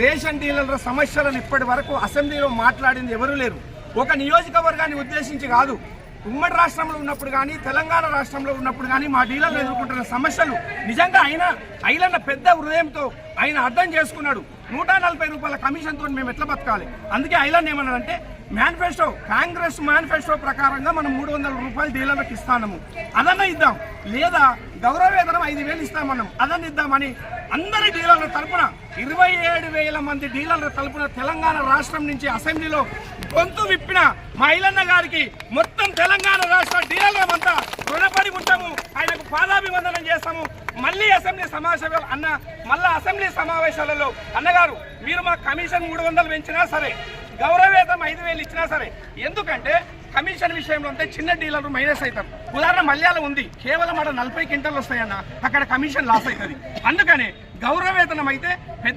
Ration డీలర్ల సమస్యలను ఇప్పటి వరకు అసెంబ్లీలో మాట్లాడింది ఎవరూ లేరు. ఒక నియోజకవర్గాన్ని ఉద్దేశించి కాదు ఉమ్మడి రాష్ట్రంలో ఉన్నప్పుడు కానీ తెలంగాణ రాష్ట్రంలో ఉన్నప్పుడు కానీ మా డీలర్లు ఎదుర్కొంటున్న సమస్యలు నిజంగా ఆయన ఐలన్న పెద్ద హృదయంతో ఆయన అర్థం చేసుకున్నాడు. నూట నలభై రూపాయల కమిషన్తో మేము ఎట్లా బతకాలి? అందుకే ఐలన్ ఏమన్నాడంటే మేనిఫెస్టో కాంగ్రెస్ మేనిఫెస్టో ప్రకారంగా మనం మూడు వందల రూపాయలు డీలర్లకు ఇస్తాము. అదన్న ఇద్దాం. లేదా గౌరవ వేతనం ఐదు వేలు ఇస్తామన్నాం అదన్న ఇద్దామని అందరి డీలర్ల తరపున ఇరవై ఏడు వేల మంది డీలర్ల తరపున తెలంగాణ రాష్ట్రం నుంచి అసెంబ్లీలో గొంతు విప్పిన మా ఐలన్న గారికి మొత్తం తెలంగాణ రాష్ట్ర డీలర్లమంతా రుణపడి ఉంటాము. ఆయనకు పాదాభివందనం చేస్తాము. మళ్ళీ అసెంబ్లీ సమావేశాలు అన్న మళ్ళా అసెంబ్లీ సమావేశాలలో అన్నగారు మీరు మా కమిషన్ మూడు వందలు పెంచినా సరే గౌరవేతం ఐదు వేలు ఇచ్చినా సరే ఎందుకంటే కమిషన్ విషయంలో అంటే చిన్న డీలర్లు మైనస్ అవుతారు. ఉదాహరణ మల్యాల ఉంది. కేవలం అక్కడ నలభై క్వింటల్ వస్తాయన్న అక్కడ కమిషన్ లాస్ అవుతుంది. అందుకనే గౌరవేతనం అయితే పెద్ద